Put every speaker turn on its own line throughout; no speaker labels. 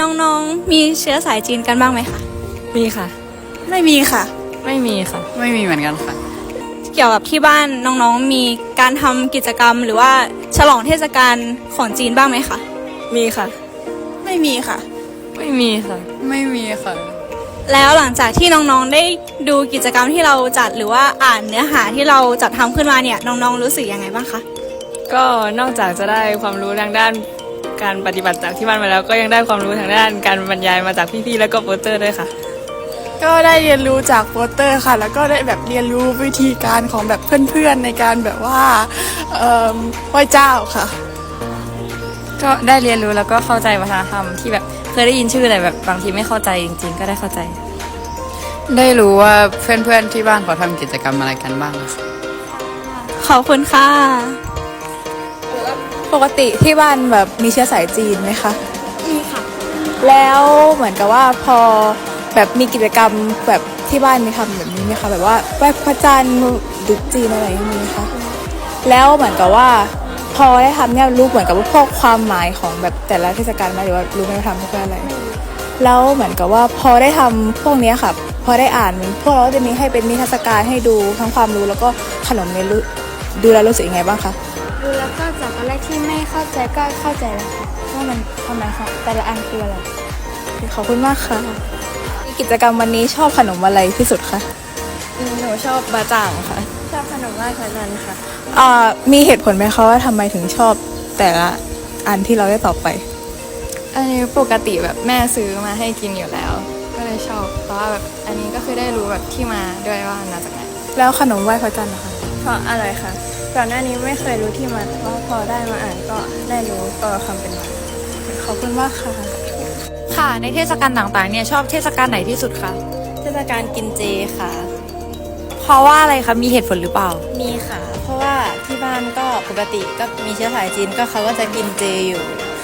น้องๆ มีเชื้อสายจีนกันบ้างไหมคะ
มีค่ะ
ไม่มีค่ะ
ไม่มีค่ะ
ไม่มีเหมือนกันค่ะ
เกี่ยวกับที่บ้านน้องๆ มีการทำกิจกรรม หรือว่าฉลองเทศกาลของจีนบ้างไหมคะ
มีค่ะ
ไม่มีค่ะ
ไม่มีค่ะ
ไม่มีค่ะ
แล้วหลังจากที่น้องๆ ได้ดูกิจกรรมที่เราจัดหรือว่าอ่านเนื้อหาที่เราจัดทำขึ้นมาเนี่ยน้องๆ รู้สึกยังไงบ้างคะ
ก็นอกจากจะได้ความรู้ทางด้าน การปฏิบัติจากที่บ้านมาแล้ว ก็ยังได้ความรู้ทางด้านการบรรยายมาจากพี่ๆแล้วก็โปสเตอร์ด้วยค่ะ
ก็ได้เรียนรู้จากโปสเตอร์ค่ะ แล้วก็ได้แบบเรียนรู้วิธีการของแบบเพื่อนๆในการแบบว่าเอ่อไหว้เจ้าค่ะ
ก็ได้เรียนรู้แล้วก็เข้าใจวัฒนธรรมที่แบบเคยได้ยินชื่อแต่แบบบางทีไม่เข้าใจจริง ๆ ก็ได้เข้าใจ
ได้รู้ว่าเพื่อนๆที่บ้านเขาทำกิจกรรมอะไรกันบ้างค่ะ
ขอบคุณค่ะ
ปกติที่บ้านแบบมีเชื้อสายจีนไหมคะ
มีค่ะ
แล้วเหมือนกับว่าพอแบบมีกิจกรรมแบบที่บ้านมีทำแบบนี้ไหมคะแบบว่าไหว้พระจันทร์ดึกจีนอะไรอย่างนี้ไหมคะแล้วเหมือนกับว่าพอได้ทำเนี่ยรู้เหมือนกับว่าพวกความหมายของแบบแต่ละเทศกาลไหมหรือว่ารู้ไหมว่าทำเพื่ออะไร แล้วเหมือนกับว่าพอได้ทำพวกเนี้ยค่ะพอได้อ่านพวกเราก็จะมีให้เป็นนิทรรศการให้ดูทั้งความรู้แล้วก็ขนมในรู้ดูแล้วรู้สึกยังไงบ้างคะ
ดูแล้วก็จากตอนแรกที่ไม่เข้าใจก็เข้าใจแล้วค่ะว่ามันความหมายของแต่ละอันคืออะไร
ขอบคุณมากค่ะกิจกรรมวันนี้ชอบขนมอะไรที่สุดคะ
หนูชอบบาจ่างค่ะ
ชอบขนมไหว้พระจันทร์ค่ะ
อ่ามีเหตุผลไหมคะว่าทำไมถึงชอบแต่ละอันที่เราได้ตอบไป
อันนี้ปกติแบบแม่ซื้อมาให้กินอยู่แล้ว ก็เลยชอบเพราะว่าแบบอันนี้ก็คือได้รู้แบบที่มาด้วยว่ามาจากไหน
แล้วขนมไหว้พระจันทร์นะคะ
เพราะอะไรคะ ก่อนหน้านี้ไม่เคยรู้ที่มาแต่ว่าพอได้มาอ่านก็ได้รู้ตัวความเป็นมา
ขอบคุณมากค่ะ
ค่ะในเทศกาลต่างๆเนี่ยชอบเทศกาลไหนที่สุดคะ
เทศกาลกินเจค่ะ
เพราะว่าอะไรคะมีเหตุผลหรือเปล่า
มีค่ะ เพราะว่าที่บ้านก็ปกติก็มีเชื้อสายจีนก็เขาก็จะกินเจอยู่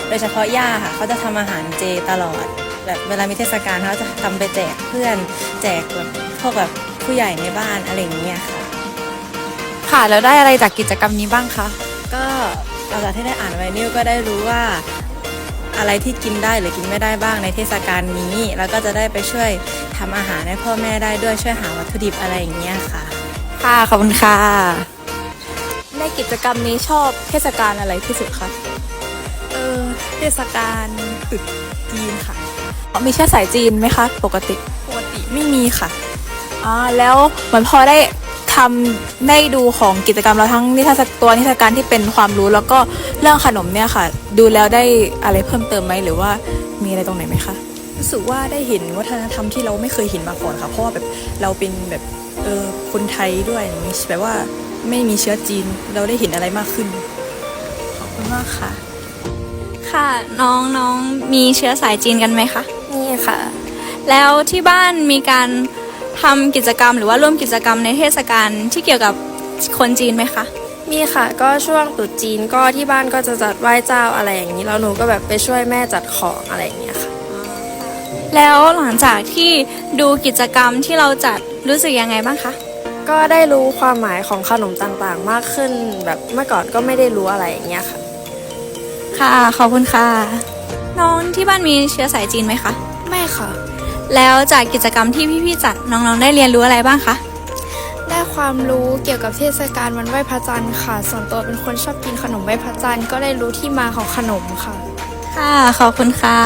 โดยเฉพาะย่าค่ะเขาจะทำอาหารเจตลอด แบบเวลามีเทศกาลเขาจะทำไปแจกเพื่อนแจกแบบพวกแบบผู้ใหญ่ในบ้านอะไรอย่างเงี้ยค่ะ
ค่ะ แล้วได้อะไรจากกิจกรรมนี้บ้างคะ
ก็หลังจากที่ได้อ่านไวนิวก็ได้รู้ว่าอะไรที่กินได้หรือกินไม่ได้บ้างในเทศกาลนี้ แล้วก็จะได้ไปช่วยทำอาหารให้พ่อแม่ได้ด้วยช่วยหาวัตถุดิบอะไรอย่างเงี้ยค่ะ
ค่ะขอบคุณค่ะ
ในกิจกรรมนี้ชอบเทศกาลอะไรที่สุดคะ
เออเทศกาลตรุษจีนค่ะ
มีเชื้อสายจีนไหมคะ ปกติ
ปกติไม่มีค่ะ
อ่าแล้วเหมือนพอได้ ทำได้ดูของกิจกรรมเราทั้งนิทรรศตัวนิทรรศการที่เป็นความรู้ แล้วก็เรื่องขนมเนี่ยค่ะ ดูแล้วได้อะไรเพิ่มเติมไหมหรือว่ามีอะไรตรงไหนไหมคะ
รู้สึกว่าได้เห็นวัฒนธรรมที่เราไม่เคยเห็นมาก่อนค่ะเพราะว่าแบบเราเป็นแบบเออคนไทยด้วยอย่างนี้แบบว่าไม่มีเชื้อจีนเราได้เห็นอะไรมากขึ้น
ขอบคุณมากค่ะ
ค่ะน้องน้องมีเชื้อสายจีนกันไหมคะ
นี่ค่ะ
แล้วที่บ้านมีการ ทำกิจกรรมหรือว่าร่วมกิจกรรมในเทศกาลที่เกี่ยวกับคนจีนไหมคะ
มีค่ะก็ช่วงตรุษจีนก็ที่บ้านก็จะจัดไหว้เจ้าอะไรอย่างนี้แล้วหนูก็แบบไปช่วยแม่จัดของอะไรอย่างเงี้ยค่ะ
แล้วหลังจากที่ดูกิจกรรมที่เราจัดรู้สึกยังไงบ้างคะ
ก็ได้รู้ความหมายของขนมต่างๆ มากขึ้นแบบเมื่อก่อนก็ไม่ได้รู้อะไรอย่างเงี้ยค่ะ
ค่ะขอบคุณค่ะ น้องที่บ้านมีเชื้อสายจีนไหมคะ
ไม่ค่ะ
แล้วจากกิจกรรมที่พี่ๆจัดน้องๆได้เรียนรู้อะไรบ้างคะ
ได้ความรู้เกี่ยวกับเทศกาลวันไหว้พระจันทร์ค่ะ ส่วนตัวเป็นคนชอบกินขนมไหว้พระจันทร์ก็ได้รู้ที่มาของขนมค่ะ
ค่ะ ขอบคุณค่ะ